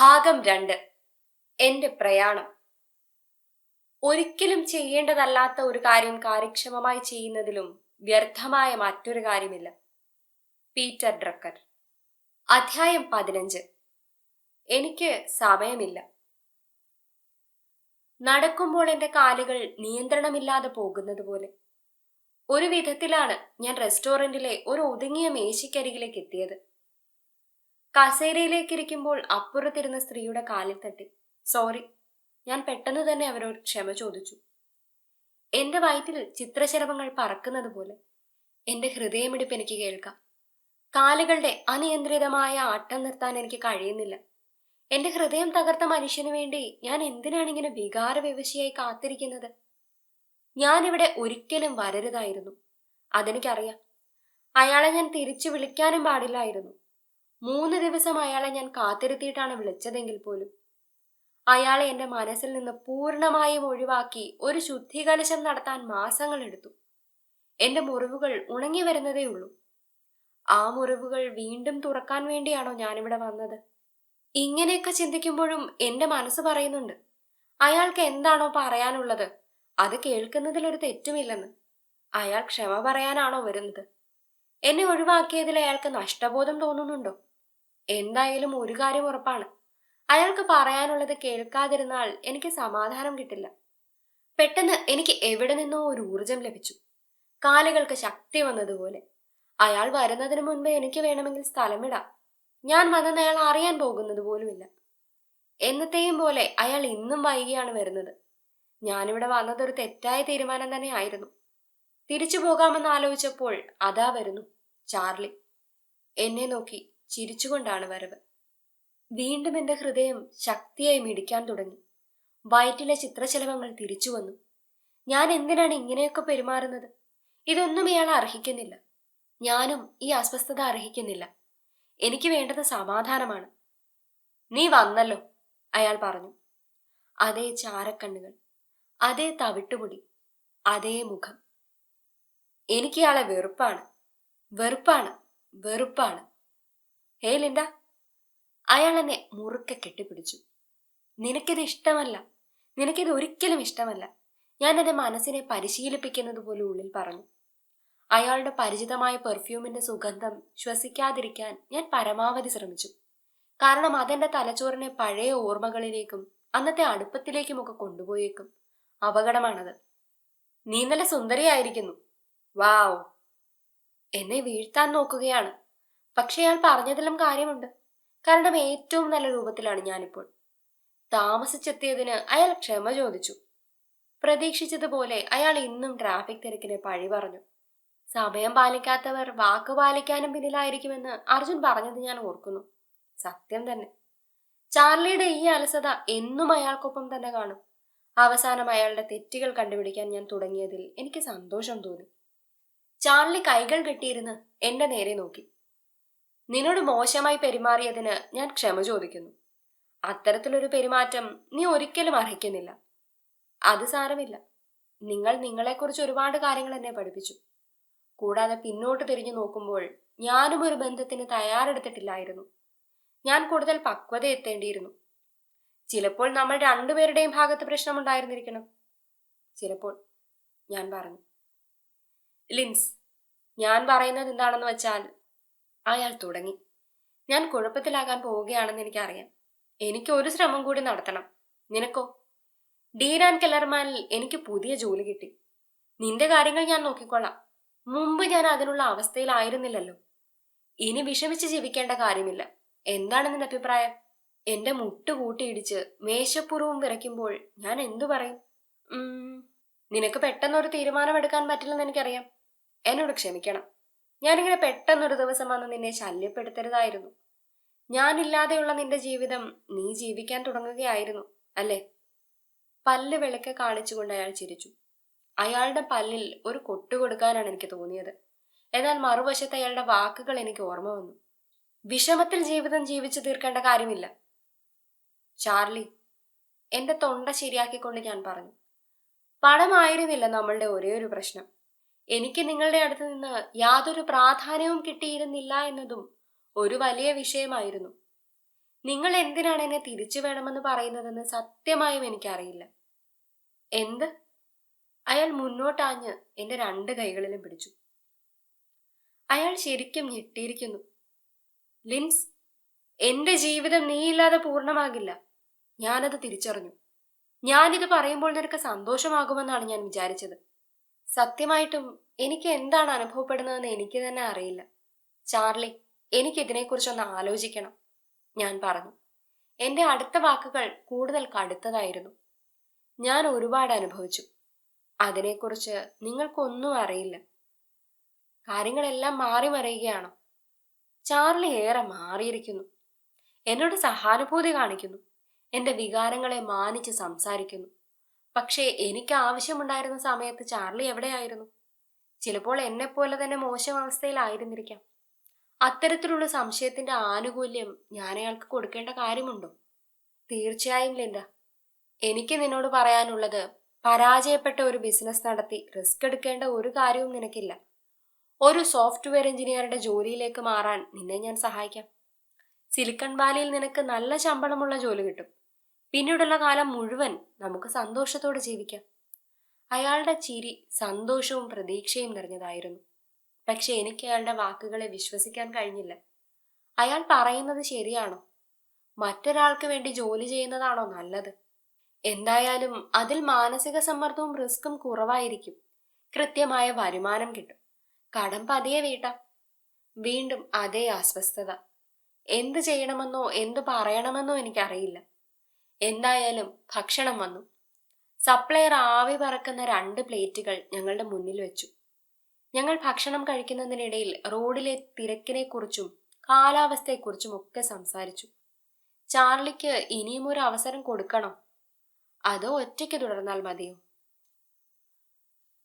ഭാഗം രണ്ട്. എന്റെ പ്രയാണം. ഒരിക്കലും ചെയ്യേണ്ടതല്ലാത്ത ഒരു കാര്യം കാര്യക്ഷമമായി ചെയ്യുന്നതിലും വ്യർത്ഥമായ മറ്റൊരു കാര്യമില്ല. Peter Drucker. അധ്യായം പതിനഞ്ച്. എനിക്ക് സമയമില്ല. നടക്കുമ്പോൾ എന്റെ കാലുകൾ നിയന്ത്രണമില്ലാതെ പോകുന്നത് പോലെ. ഒരു വിധത്തിലാണ് ഞാൻ റെസ്റ്റോറന്റിലെ ഒരു ഒതുങ്ങിയ മേശയ്ക്കരികിലേക്ക് എത്തിയത്. കസേരയിലേക്ക് ഇരിക്കുമ്പോൾ അപ്പുറത്തിരുന്ന സ്ത്രീയുടെ കാലിൽ തട്ടി. സോറി ഞാൻ പെട്ടെന്ന് തന്നെ അവരോട് ക്ഷമ ചോദിച്ചു. എന്റെ വയറ്റിൽ ചിത്രശലഭങ്ങൾ പറക്കുന്നത് പോലെ എന്റെ ഹൃദയമിടിപ്പ് എനിക്ക് കേൾക്കാം. കാലുകളുടെ അനിയന്ത്രിതമായ ആട്ടം നിർത്താൻ എനിക്ക് കഴിയുന്നില്ല. എന്റെ ഹൃദയം തകർത്ത മനുഷ്യന് വേണ്ടി ഞാൻ എന്തിനാണ് ഇങ്ങനെ വികാര വിവശയായി കാത്തിരിക്കുന്നത്? ഞാനിവിടെ ഒരിക്കലും വരരുതായിരുന്നു. അതെനിക്കറിയാം. അയാളെ ഞാൻ തിരിച്ചു വിളിക്കാനും പാടില്ലായിരുന്നു. മൂന്ന് ദിവസം അയാളെ ഞാൻ കാത്തിരുത്തിയിട്ടാണ് വിളിച്ചതെങ്കിൽ പോലും. അയാളെ എന്റെ മനസ്സിൽ നിന്ന് പൂർണമായും ഒഴിവാക്കി ഒരു ശുദ്ധികലശം നടത്താൻ മാസങ്ങൾ എടുത്തു. എന്റെ മുറിവുകൾ ഉണങ്ങി വരുന്നതേ ഉള്ളൂ. ആ മുറിവുകൾ വീണ്ടും തുറക്കാൻ വേണ്ടിയാണോ ഞാനിവിടെ വന്നത്? ഇങ്ങനെയൊക്കെ ചിന്തിക്കുമ്പോഴും എന്റെ മനസ്സ് പറയുന്നുണ്ട്. അയാൾക്ക് എന്താണോ പറയാനുള്ളത്? അത് കേൾക്കുന്നതിൽ ഒരു തെറ്റുമില്ലെന്ന്. അയാൾ ക്ഷമ പറയാനാണോ വരുന്നത്? എന്നെ ഒഴിവാക്കിയതിൽ അയാൾക്ക് നഷ്ടബോധം തോന്നുന്നുണ്ടോ? എന്തായാലും ഒരു കാര്യം ഉറപ്പാണ്. അയാൾക്ക് പറയാനുള്ളത് കേൾക്കാതിരുന്നാൽ എനിക്ക് സമാധാനം കിട്ടില്ല. പെട്ടെന്ന് എനിക്ക് എവിടെ നിന്നോ ഒരു ഊർജം ലഭിച്ചു. കാലുകൾക്ക് ശക്തി വന്നതുപോലെ. അയാൾ വരുന്നതിന് മുൻപ് എനിക്ക് വേണമെങ്കിൽ സ്ഥലമിടാം. ഞാൻ വന്നെന്ന് അയാൾ അറിയാൻ പോകുന്നത് പോലുമില്ല എന്നത്തെയും പോലെ അയാൾ ഇന്നും വൈകിയാണ് വരുന്നത്. ഞാനിവിടെ വന്നതൊരു തെറ്റായ തീരുമാനം തന്നെ ആയിരുന്നു തിരിച്ചു പോകാമെന്ന് ആലോചിച്ചപ്പോൾ അതാ വരുന്നു ചാർലി. എന്നെ നോക്കി ചിരിച്ചുകൊണ്ടാണ് വരവ്. വീണ്ടും എന്റെ ഹൃദയം ശക്തിയായി മിടിക്കാൻ തുടങ്ങി. വയറ്റിലെ ചിത്രശലഭങ്ങൾ തിരിച്ചു വന്നു. ഞാൻ എന്തിനാണ് ഇങ്ങനെയൊക്കെ പെരുമാറുന്നത്? ഇതൊന്നും ഇയാൾ അർഹിക്കുന്നില്ല. ഞാനും ഈ അസ്വസ്ഥത അർഹിക്കുന്നില്ല. എനിക്ക് വേണ്ടത് സമാധാനമാണ്. നീ വന്നല്ലോ അയാൾ പറഞ്ഞു. അതേ ചാരക്കണ്ണുകൾ അതേ തവിട്ടുമുടി അതേ മുഖം. എനിക്ക് ഇയാളെ വെറുപ്പാണ്. വെറുപ്പാണ്. വെറുപ്പാണ്. ഹേ ലിൻഡ അയാൾ എന്നെ മുറുക്കെ കെട്ടിപ്പിടിച്ചു. നിനക്കിത് ഇഷ്ടമല്ല. നിനക്കിത് ഒരിക്കലും ഇഷ്ടമല്ല. ഞാൻ എന്റെ മനസ്സിനെ പരിശീലിപ്പിക്കുന്നത് പോലെ ഉള്ളിൽ പറഞ്ഞു. അയാളുടെ പരിചിതമായ പെർഫ്യൂമിന്റെ സുഗന്ധം ശ്വസിക്കാതിരിക്കാൻ ഞാൻ പരമാവധി ശ്രമിച്ചു. കാരണം അതെന്റെ തലച്ചോറിനെ പഴയ ഓർമ്മകളിലേക്കും അന്നത്തെ അടുപ്പത്തിലേക്കുമൊക്കെ കൊണ്ടുപോയേക്കും അപകടമാണത്. നീ നല്ല സുന്ദരിയായിരിക്കുന്നു. വാവ് എന്നെ വീഴ്ത്താൻ നോക്കുകയാണ്. പക്ഷെ അയാൾ പറഞ്ഞതിലും കാര്യമുണ്ട്. കാരണം ഏറ്റവും നല്ല രൂപത്തിലാണ് ഞാനിപ്പോൾ. താമസിച്ചെത്തിയതിന് അയാൾ ക്ഷമ ചോദിച്ചു. പ്രതീക്ഷിച്ചതുപോലെ അയാൾ ഇന്നും ട്രാഫിക് തിരക്കിനെ പഴി പറഞ്ഞു. സമയം പാലിക്കാത്തവർ വാക്ക് പാലിക്കാനും പിന്നിലായിരിക്കുമെന്ന് അർജുൻ പറഞ്ഞത് ഞാൻ ഓർക്കുന്നു. സത്യം തന്നെ. ചാർലിയുടെ ഈ അലസത എന്നും അയാൾക്കൊപ്പം തന്നെ കാണും. അവസാനം അയാളുടെ തെറ്റുകൾ കണ്ടുപിടിക്കാൻ ഞാൻ തുടങ്ങിയതിൽ എനിക്ക് സന്തോഷം തോന്നി. ചാർലി കൈകൾ കെട്ടിയിരുന്ന് എന്റെ നേരെ നോക്കി. നിന്നോട് മോശമായി പെരുമാറിയതിന് ഞാൻ ക്ഷമ ചോദിക്കുന്നു. അത്തരത്തിലൊരു പെരുമാറ്റം നീ ഒരിക്കലും അർഹിക്കുന്നില്ല. അത് സാരമില്ല. നിങ്ങൾ നിങ്ങളെക്കുറിച്ച് ഒരുപാട് കാര്യങ്ങൾ എന്നെ പഠിപ്പിച്ചു. കൂടാതെ പിന്നോട്ട് തിരിഞ്ഞു നോക്കുമ്പോൾ ഞാനും ഒരു ബന്ധത്തിന് തയ്യാറെടുത്തിട്ടില്ലായിരുന്നു. ഞാൻ കൂടുതൽ പക്വത എത്തേണ്ടിയിരുന്നു. ചിലപ്പോൾ നമ്മൾ രണ്ടുപേരുടെയും ഭാഗത്ത് പ്രശ്നമുണ്ടായിരുന്നിരിക്കണം. ചിലപ്പോൾ ഞാൻ പറഞ്ഞു. ലിൻസ് ഞാൻ പറയുന്നത് എന്താണെന്ന് വെച്ചാൽ അയാൾ തുടങ്ങി. ഞാൻ കുഴപ്പത്തിലാകാൻ പോവുകയാണെന്ന് എനിക്കറിയാം. എനിക്ക് ഒരു ശ്രമം കൂടി നടത്തണം. നിനക്കോ? ഡീൻ ആൻഡ് കെല്ലർമാനിൽ എനിക്ക് പുതിയ ജോലി കിട്ടി. നിന്റെ കാര്യങ്ങൾ ഞാൻ നോക്കിക്കൊള്ളാം. മുമ്പ് ഞാൻ അതിനുള്ള അവസ്ഥയിലായിരുന്നില്ലല്ലോ. ഇനി വിഷമിച്ച് ജീവിക്കേണ്ട കാര്യമില്ല. എന്താണ് നിന്റെ അഭിപ്രായം? എന്റെ മുട്ട് കൂട്ടിയിടിച്ച് മേശപ്പുറവും വിറയ്ക്കുമ്പോൾ ഞാൻ എന്തു പറയും? നിനക്ക് പെട്ടെന്നൊരു തീരുമാനമെടുക്കാൻ പറ്റില്ലെന്ന് എനിക്കറിയാം. എന്നോട് ക്ഷമിക്കണം. ഞാനിങ്ങനെ പെട്ടെന്നൊരു ദിവസം വന്ന് നിന്നെ ശല്യപ്പെടുത്തരുതായിരുന്നു. ഞാനില്ലാതെയുള്ള നിന്റെ ജീവിതം നീ ജീവിക്കാൻ തുടങ്ങുകയായിരുന്നു അല്ലേ? പല്ല് വിളക്ക് കാണിച്ചുകൊണ്ട് അയാൾ ചിരിച്ചു. അയാളുടെ പല്ലിൽ ഒരു കൊട്ടു കൊടുക്കാനാണ് എനിക്ക് തോന്നിയത്. എന്നാൽ മറുവശത്ത് അയാളുടെ വാക്കുകൾ എനിക്ക് ഓർമ്മ വന്നു. വിഷമത്തിൽ ജീവിതം ജീവിച്ചു തീർക്കേണ്ട കാര്യമില്ല. ചാർലി എന്റെ തൊണ്ട ശരിയാക്കിക്കൊണ്ട് ഞാൻ പറഞ്ഞു. പണമായിരുന്നില്ല നമ്മളുടെ ഒരേ ഒരു പ്രശ്നം. എനിക്ക് നിങ്ങളുടെ അടുത്ത് നിന്ന് യാതൊരു പ്രാധാന്യവും കിട്ടിയിരുന്നില്ല എന്നതും ഒരു വലിയ വിഷയമായിരുന്നു. നിങ്ങൾ എന്തിനാണ് എന്നെ തിരിച്ചു വേണമെന്ന് പറയുന്നതെന്ന് സത്യമായും എനിക്കറിയില്ല. എന്ത്? അയാൾ മുന്നോട്ടാഞ്ഞ് എന്റെ രണ്ട് കൈകളിലും പിടിച്ചു. അയാൾ ശരിക്കും ഞെട്ടിയിരിക്കുന്നു. ലിൻസ് എന്റെ ജീവിതം നീയില്ലാതെ പൂർണമാകില്ല. ഞാനത് തിരിച്ചറിഞ്ഞു. ഞാനിത് പറയുമ്പോൾ നിനക്ക് സന്തോഷമാകുമെന്നാണ് ഞാൻ വിചാരിച്ചത്. സത്യമായിട്ടും എനിക്ക് എന്താണ് അനുഭവപ്പെടുന്നതെന്ന് എനിക്ക് തന്നെ അറിയില്ല. ചാർലി എനിക്ക് ഇതിനെക്കുറിച്ചൊന്ന് ആലോചിക്കണം. ഞാൻ പറഞ്ഞു. എന്റെ അടുത്ത വാക്കുകൾ കൂടുതൽ കടുത്തതായിരുന്നു. ഞാൻ ഒരുപാട് അനുഭവിച്ചു. അതിനെക്കുറിച്ച് നിങ്ങൾക്കൊന്നും അറിയില്ല. കാര്യങ്ങളെല്ലാം മാറി മറിയുകയാണോ. ചാർലി ഏറെ മാറിയിരിക്കുന്നു. എന്നോട് സഹാനുഭൂതി കാണിക്കുന്നു. എന്റെ വികാരങ്ങളെ മാനിച്ച് സംസാരിക്കുന്നു. പക്ഷേ എനിക്ക് ആവശ്യമുണ്ടായിരുന്ന സമയത്ത് ചാർലി എവിടെയായിരുന്നു? ചിലപ്പോൾ എന്നെപ്പോലെ തന്നെ മോശം അവസ്ഥയിലായിരുന്നിരിക്കാം. അത്തരത്തിലുള്ള സംശയത്തിന്റെ ആനുകൂല്യം ഞാൻ അയാൾക്ക് കൊടുക്കേണ്ട കാര്യമുണ്ടോ? തീർച്ചയായും ലിൻഡ. എനിക്ക് നിന്നോട് പറയാനുള്ളത് പരാജയപ്പെട്ട ഒരു ബിസിനസ് നടത്തി റിസ്ക് എടുക്കേണ്ട ഒരു കാര്യവും നിനക്കില്ല. ഒരു സോഫ്റ്റ്വെയർ എഞ്ചിനീയറുടെ ജോലിയിലേക്ക് മാറാൻ നിന്നെ ഞാൻ സഹായിക്കാം. സിലിക്കൺ വാലിയിൽ നിനക്ക് നല്ല ശമ്പളമുള്ള ജോലി കിട്ടും. പിന്നീടുള്ള കാലം മുഴുവൻ നമുക്ക് സന്തോഷത്തോടെ ജീവിക്കാം. അയാളുടെ ചിരി സന്തോഷവും പ്രതീക്ഷയും നിറഞ്ഞതായിരുന്നു. പക്ഷെ എനിക്ക് അയാളുടെ വാക്കുകളെ വിശ്വസിക്കാൻ കഴിഞ്ഞില്ല. അയാൾ പറയുന്നത് ശരിയാണോ? മറ്റൊരാൾക്ക് വേണ്ടി ജോലി ചെയ്യുന്നതാണോ നല്ലത്? എന്തായാലും അതിൽ മാനസിക സമ്മർദ്ദവും റിസ്ക്കും കുറവായിരിക്കും. കൃത്യമായ വരുമാനം കിട്ടും. കടം പതിയെ വീട്ടാം. വീണ്ടും അതേ അസ്വസ്ഥത. എന്ത് ചെയ്യണമെന്നോ എന്ത് പറയണമെന്നോ എനിക്കറിയില്ല. എന്തായാലും ഭക്ഷണം വന്നു. സപ്ലയർ ആവി പറക്കുന്ന രണ്ട് പ്ലേറ്റുകൾ ഞങ്ങളുടെ മുന്നിൽ വെച്ചു. ഞങ്ങൾ ഭക്ഷണം കഴിക്കുന്നതിനിടയിൽ റോഡിലെ തിരക്കിനെക്കുറിച്ചും കാലാവസ്ഥയെക്കുറിച്ചും ഒക്കെ സംസാരിച്ചു. ചാർലിക്ക് ഇനിയും ഒരു അവസരം കൊടുക്കണോ? അതോ ഒറ്റയ്ക്ക് തുടർന്നാൽ മതിയോ?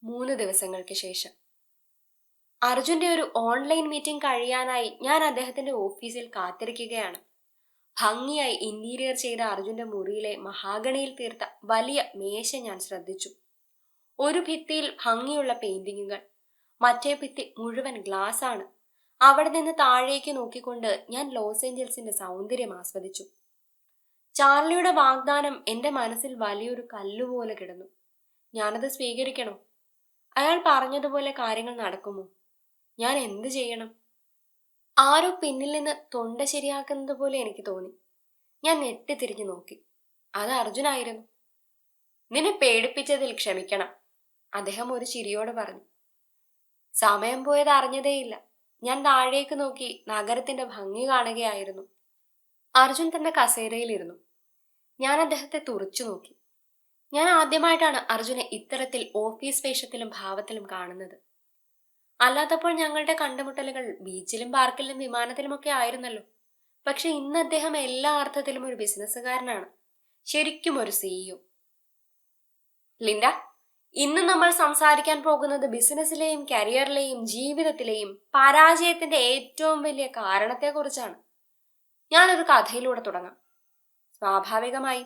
മൂന്ന് ദിവസങ്ങൾക്ക് ശേഷം. അർജുന്റെ ഒരു ഓൺലൈൻ മീറ്റിംഗ് കഴിയാനായി ഞാൻ അദ്ദേഹത്തിന്റെ ഓഫീസിൽ കാത്തിരിക്കുകയാണ്. ഭംഗിയായി ഇന്റീരിയർ ചെയ്ത അർജുന്റെ മുറിയിലെ മഹാഗണിയിൽ തീർത്ത വലിയ മേശ ഞാൻ ശ്രദ്ധിച്ചു. ഒരു ഭിത്തിയിൽ ഭംഗിയുള്ള പെയിന്റിങ്ങുകൾ മറ്റേ ഭിത്തി മുഴുവൻ ഗ്ലാസ് ആണ്. അവിടെ നിന്ന് താഴേക്ക് നോക്കിക്കൊണ്ട് ഞാൻ ലോസ് ഏഞ്ചൽസിന്റെ സൗന്ദര്യം ആസ്വദിച്ചു. ചാർലിയുടെ വാഗ്ദാനം എന്റെ മനസ്സിൽ വലിയൊരു കല്ലുപോലെ കിടന്നു. ഞാനത് സ്വീകരിക്കണോ? അയാൾ പറഞ്ഞതുപോലെ കാര്യങ്ങൾ നടക്കുമോ? ഞാൻ എന്ത് ചെയ്യണം? ആരോ പിന്നിൽ നിന്ന് തൊണ്ട ശരിയാക്കുന്നത് പോലെ എനിക്ക് തോന്നി. ഞാൻ നെട്ടിത്തിരിഞ്ഞു നോക്കി. അത് അർജുനായിരുന്നു. നിന്നെ പേടിപ്പിച്ചതിൽ ക്ഷമിക്കണം അദ്ദേഹം ഒരു ചിരിയോട് പറഞ്ഞു. സമയം പോയത് അറിഞ്ഞതേയില്ല. ഞാൻ താഴേക്ക് നോക്കി നഗരത്തിന്റെ ഭംഗി കാണുകയായിരുന്നു. അർജുൻ തന്റെ കസേരയിലിരുന്നു. ഞാൻ അദ്ദേഹത്തെ തുറച്ചു നോക്കി. ഞാൻ ആദ്യമായിട്ടാണ് അർജുനെ ഇത്തരത്തിൽ ഓഫീസ് വേഷത്തിലും ഭാവത്തിലും കാണുന്നത്. അല്ലാത്തപ്പോൾ ഞങ്ങളുടെ കണ്ടുമുട്ടലുകൾ ബീച്ചിലും പാർക്കിലും വിമാനത്തിലുമൊക്കെ ആയിരുന്നല്ലോ. പക്ഷെ ഇന്ന് അദ്ദേഹം എല്ലാ അർത്ഥത്തിലും ഒരു ബിസിനസ്സുകാരനാണ്. ശരിക്കും ഒരു സിഇഒ ലിൻഡ ഇന്ന് നമ്മൾ സംസാരിക്കാൻ പോകുന്നത് ബിസിനസ്സിലെയും കരിയറിലെയും ജീവിതത്തിലെയും പരാജയത്തിന്റെ ഏറ്റവും വലിയ കാരണത്തെക്കുറിച്ചാണ്. ഞാനൊരു കഥയിലൂടെ തുടങ്ങാം. സ്വാഭാവികമായി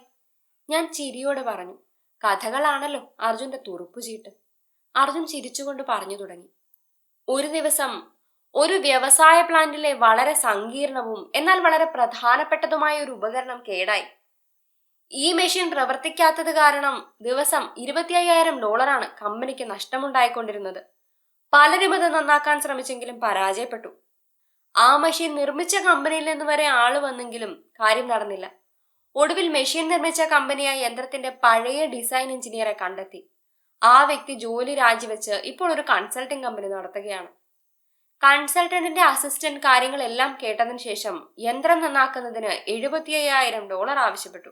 ഞാൻ ചിരിയോട് പറഞ്ഞു കഥകളാണല്ലോ അർജുന്റെ തുറുപ്പുചീട്ട്. അർജുൻ ചിരിച്ചുകൊണ്ട് പറഞ്ഞു തുടങ്ങി. ഒരു ദിവസം ഒരു വ്യവസായ പ്ലാന്റിലെ വളരെ സങ്കീർണവും എന്നാൽ വളരെ പ്രധാനപ്പെട്ടതുമായ ഒരു ഉപകരണം കേടായി. ഈ മെഷീൻ പ്രവർത്തിക്കാത്തത് കാരണം ദിവസം ഇരുപത്തി അയ്യായിരം ഡോളറാണ് കമ്പനിക്ക് നഷ്ടമുണ്ടായിക്കൊണ്ടിരുന്നത്. പലരും അത് നന്നാക്കാൻ ശ്രമിച്ചെങ്കിലും പരാജയപ്പെട്ടു. ആ മെഷീൻ നിർമ്മിച്ച കമ്പനിയിൽ നിന്ന് വരെ ആൾ വന്നെങ്കിലും കാര്യം നടന്നില്ല. ഒടുവിൽ മെഷീൻ നിർമ്മിച്ച കമ്പനിയായ യന്ത്രത്തിന്റെ പഴയ ഡിസൈൻ എഞ്ചിനീയറെ കണ്ടെത്തി. ആ വ്യക്തി ജോലി രാജിവെച്ച് ഇപ്പോൾ ഒരു കൺസൾട്ടിംഗ് കമ്പനി നടത്തുകയാണ്. കൺസൾട്ടന്റിന്റെ അസിസ്റ്റന്റ് കാര്യങ്ങളെല്ലാം കേട്ടതിന് ശേഷം യന്ത്രം നന്നാക്കുന്നതിന് എഴുപത്തി അയ്യായിരം ഡോളർ ആവശ്യപ്പെട്ടു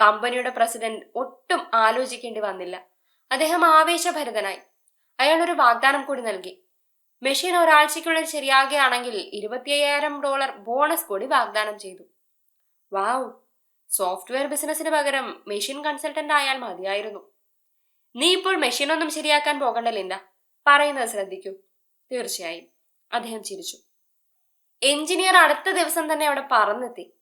കമ്പനിയുടെ പ്രസിഡന്റ് ഒട്ടും ആലോചിക്കേണ്ടി വന്നില്ല. അദ്ദേഹം ആവേശഭരിതനായി. അയാൾ ഒരു വാഗ്ദാനം കൂടി നൽകി. മെഷീൻ ഒരാഴ്ചയ്ക്കുള്ളിൽ ശരിയാകുകയാണെങ്കിൽ ഇരുപത്തി അയ്യായിരം ഡോളർ ബോണസ് കൂടി വാഗ്ദാനം ചെയ്തു. വാവ് സോഫ്റ്റ്വെയർ ബിസിനസിന് പകരം മെഷീൻ കൺസൾട്ടന്റ് ആയാൽ മതിയായിരുന്നു. നീ ഇപ്പോൾ മെഷീനൊന്നും ശരിയാക്കാൻ പോകണ്ട ലിൻഡ. പറയുന്നത് ശ്രദ്ധിക്കൂ. തീർച്ചയായും. അദ്ദേഹം ചിരിച്ചു. എഞ്ചിനീയർ അടുത്ത ദിവസം തന്നെ അവിടെ പറന്നെത്തി.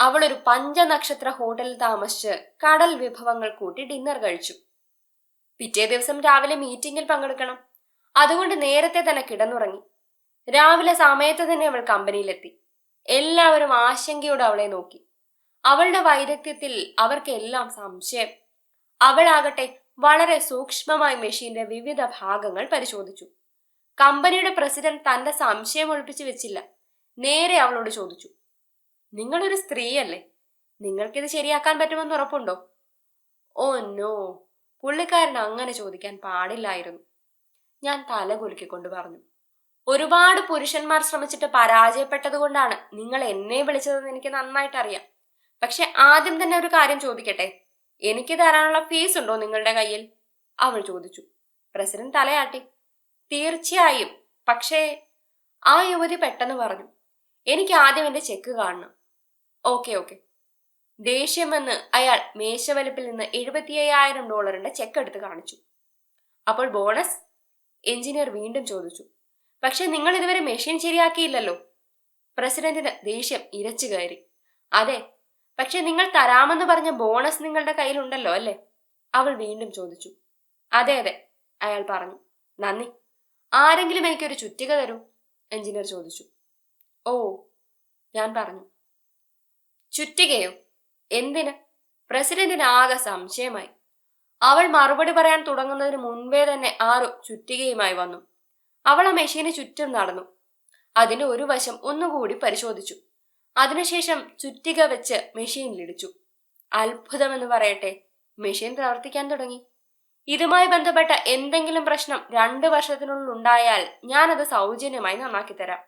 അവൾ ഒരു പഞ്ചനക്ഷത്ര ഹോട്ടലിൽ താമസിച്ച് കടൽ വിഭവങ്ങൾ കൂട്ടി ഡിന്നർ കഴിച്ചു. പിറ്റേ ദിവസം രാവിലെ മീറ്റിംഗിൽ പങ്കെടുക്കണം. അതുകൊണ്ട് നേരത്തെ തന്നെ കിടന്നുറങ്ങി. രാവിലെ സമയത്ത് തന്നെ അവൾ കമ്പനിയിലെത്തി. എല്ലാവരും ആശങ്കയോടെ അവളെ നോക്കി. അവളുടെ വൈദഗ്ധ്യത്തിൽ അവർക്കെല്ലാം സംശയം. അവളാകട്ടെ വളരെ സൂക്ഷ്മമായി മെഷീന്റെ വിവിധ ഭാഗങ്ങൾ പരിശോധിച്ചു. കമ്പനിയുടെ പ്രസിഡന്റ് തന്റെ സംശയം ഒളിപ്പിച്ചു വെച്ചില്ല. നേരെ അവളോട് ചോദിച്ചു നിങ്ങളൊരു സ്ത്രീയല്ലേ? നിങ്ങൾക്കിത് ശരിയാക്കാൻ പറ്റുമെന്ന് ഉറപ്പുണ്ടോ? Oh no. പുള്ളിക്കാരൻ അങ്ങനെ ചോദിക്കാൻ പാടില്ലായിരുന്നു. ഞാൻ തല കുലുക്കിക്കൊണ്ട് പറഞ്ഞു ഒരുപാട് പുരുഷന്മാർ ശ്രമിച്ചിട്ട് പരാജയപ്പെട്ടതുകൊണ്ടാണ് നിങ്ങൾ എന്നെ വിളിച്ചതെന്ന് എനിക്ക് നന്നായിട്ട് അറിയാം പക്ഷെ ആദ്യം തന്നെ ഒരു കാര്യം ചോദിക്കട്ടെ? എനിക്ക് തരാനുള്ള ഫീസ് ഉണ്ടോ നിങ്ങളുടെ കയ്യിൽ? അവൾ ചോദിച്ചു. പ്രസിഡന്റ് തലയാട്ടി. തീർച്ചയായും. പക്ഷേ ആ യുവതി പെട്ടെന്ന് പറഞ്ഞു. എനിക്ക് ആദ്യം എന്റെ ചെക്ക് കാണണം. ഓക്കെ ഓക്കെ ദേഷ്യമെന്ന് അയാൾ മേശവലപ്പിൽ നിന്ന് എഴുപത്തി അയ്യായിരം ഡോളറിന്റെ ചെക്ക് എടുത്ത് കാണിച്ചു. അപ്പോൾ ബോണസ് എഞ്ചിനീയർ വീണ്ടും ചോദിച്ചു. പക്ഷെ നിങ്ങൾ ഇതുവരെ മെഷീൻ ശരിയാക്കിയില്ലല്ലോ. പ്രസിഡന്റിന് ദേഷ്യം ഇരച്ചു കയറി. അതെ പക്ഷെ നിങ്ങൾ തരാമെന്ന് പറഞ്ഞ ബോണസ് നിങ്ങളുടെ കയ്യിലുണ്ടല്ലോ അല്ലേ? അവൾ വീണ്ടും ചോദിച്ചു. അതെ അതെ അയാൾ പറഞ്ഞു. നന്ദി. ആരെങ്കിലും എനിക്കൊരു ചുറ്റിക തരൂ? എഞ്ചിനീയർ ചോദിച്ചു. ഓ ഞാൻ പറഞ്ഞു. ചുറ്റികയോ? എന്തിന്? പ്രസിഡന്റിന് ആകെ സംശയമായി. അവൾ മറുപടി പറയാൻ തുടങ്ങുന്നതിന് മുൻപേ തന്നെ ആരോ ചുറ്റികയുമായി വന്നു. അവൾ ആ മെഷീന് ചുറ്റും നടന്നു. അതിന്റെ ഒരു വശം ഒന്നുകൂടി പരിശോധിച്ചു. അതിനുശേഷം ചുറ്റിക വെച്ച് മെഷീനിലിടിച്ചു. അത്ഭുതമെന്ന് പറയട്ടെ മെഷീൻ പ്രവർത്തിക്കാൻ തുടങ്ങി. ഇതുമായി ബന്ധപ്പെട്ട എന്തെങ്കിലും പ്രശ്നം രണ്ട് വർഷത്തിനുള്ളിൽ ഉണ്ടായാൽ ഞാനത് സൗജന്യമായി നന്നാക്കി തരാം.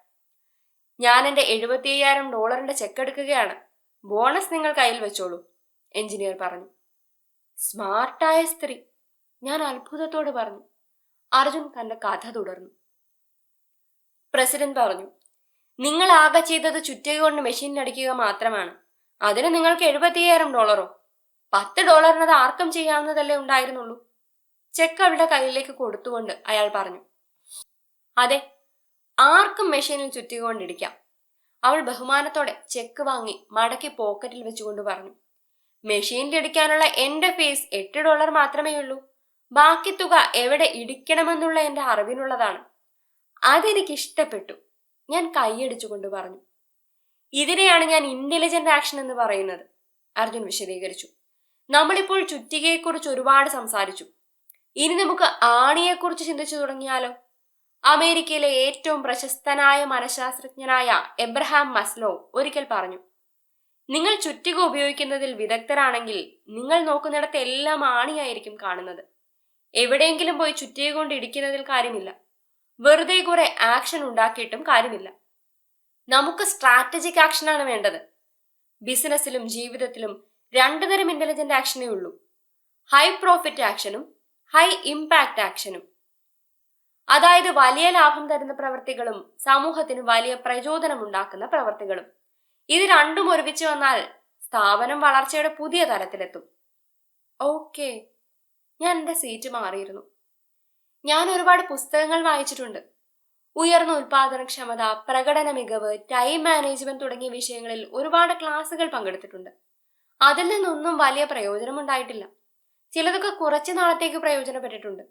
ഞാൻ എന്റെ എഴുപത്തി അയ്യായിരം ഡോളറിന്റെ ചെക്ക് എടുക്കുകയാണ്. ബോണസ് നിങ്ങൾ കയ്യിൽ വെച്ചോളൂ എഞ്ചിനീയർ പറഞ്ഞു. സ്മാർട്ടായ സ്ത്രീ ഞാൻ അത്ഭുതത്തോട് പറഞ്ഞു. അർജുൻ തന്റെ കഥ തുടർന്നു. പ്രസിഡന്റ് പറഞ്ഞു നിങ്ങൾ ആകെ ചെയ്തത് ചുറ്റിക കൊണ്ട് മെഷീനിൽ അടിക്കുക മാത്രമാണ്. അതിന് നിങ്ങൾക്ക് എഴുപത്തിയ്യായിരം ഡോളറോ പത്ത് ഡോളറിനത് ആർക്കും ചെയ്യാവുന്നതല്ലേ ഉണ്ടായിരുന്നുള്ളൂ. ചെക്ക് അവളുടെ കയ്യിലേക്ക് കൊടുത്തുകൊണ്ട് അയാൾ പറഞ്ഞു. അതെ ആർക്കും മെഷീനിൽ ചുറ്റിക കൊണ്ടിരിക്കാം അവൾ ബഹുമാനത്തോടെ ചെക്ക് വാങ്ങി മടക്കി പോക്കറ്റിൽ വെച്ചുകൊണ്ട് പറഞ്ഞു. മെഷീനിൽ ഇടിക്കാനുള്ള എന്റെ ഫീസ് എട്ട് ഡോളർ മാത്രമേ ഉള്ളൂ. ബാക്കി തുക എവിടെ ഇടിക്കണമെന്നുള്ള എന്റെ അറിവിനുള്ളതാണ്. അതെനിക്ക് ഇഷ്ടപ്പെട്ടു. ഞാൻ കൈയടിച്ചുകൊണ്ട് പറഞ്ഞു. ഇതിനെയാണ് ഞാൻ ഇന്റലിജന്റ് ആക്ഷൻ എന്ന് പറയുന്നത്. അർജുൻ വിശദീകരിച്ചു. നമ്മളിപ്പോൾ ചുറ്റികയെക്കുറിച്ച് ഒരുപാട് സംസാരിച്ചു. ഇനി നമുക്ക് ആണിയെക്കുറിച്ച് ചിന്തിച്ചു തുടങ്ങിയാലോ? അമേരിക്കയിലെ ഏറ്റവും പ്രശസ്തനായ മനഃശാസ്ത്രജ്ഞനായ എബ്രഹാം മസ്ലോ ഒരിക്കൽ പറഞ്ഞു നിങ്ങൾ ചുറ്റിക ഉപയോഗിക്കുന്നതിൽ വിദഗ്ധരാണെങ്കിൽ നിങ്ങൾ നോക്കുന്നിടത്ത് എല്ലാം ആണിയായിരിക്കും കാണുന്നത്. എവിടെയെങ്കിലും പോയി ചുറ്റിക കൊണ്ട് ഇടിക്കുന്നതിൽ കാര്യമില്ല. വെറുതെ കുറെ ആക്ഷൻ ഉണ്ടാക്കിയിട്ടും കാര്യമില്ല. നമുക്ക് സ്ട്രാറ്റജിക് ആക്ഷനാണ് വേണ്ടത്. ബിസിനസ്സിലും ജീവിതത്തിലും രണ്ടു തരം ഇന്റലിജന്റ് ആക്ഷനേ ഉള്ളൂ. ഹൈ പ്രോഫിറ്റ് ആക്ഷനും ഹൈ ഇമ്പാക്ട് ആക്ഷനും അതായത് വലിയ ലാഭം തരുന്ന പ്രവർത്തികളും സമൂഹത്തിന് വലിയ പ്രചോദനം ഉണ്ടാക്കുന്ന പ്രവർത്തികളും. ഇത് രണ്ടും ഒരുമിച്ച് വന്നാൽ സ്ഥാപനം വളർച്ചയുടെ പുതിയ തലത്തിലെത്തും. ഓക്കെ ഞാൻ എന്റെ സീറ്റ് മാറിയിരുന്നു. ഞാൻ ഒരുപാട് പുസ്തകങ്ങൾ വായിച്ചിട്ടുണ്ട്. ഉയർന്ന ഉൽപാദനക്ഷമത പ്രകടന മികവ് ടൈം മാനേജ്മെന്റ് തുടങ്ങിയ വിഷയങ്ങളിൽ ഒരുപാട് ക്ലാസുകൾ പങ്കെടുത്തിട്ടുണ്ട്. അതിൽ നിന്നൊന്നും വലിയ പ്രയോജനം ഉണ്ടായിട്ടില്ല. ചിലതൊക്കെ കുറച്ചു നാളത്തേക്ക് പ്രയോജനപ്പെട്ടിട്ടുണ്ട്.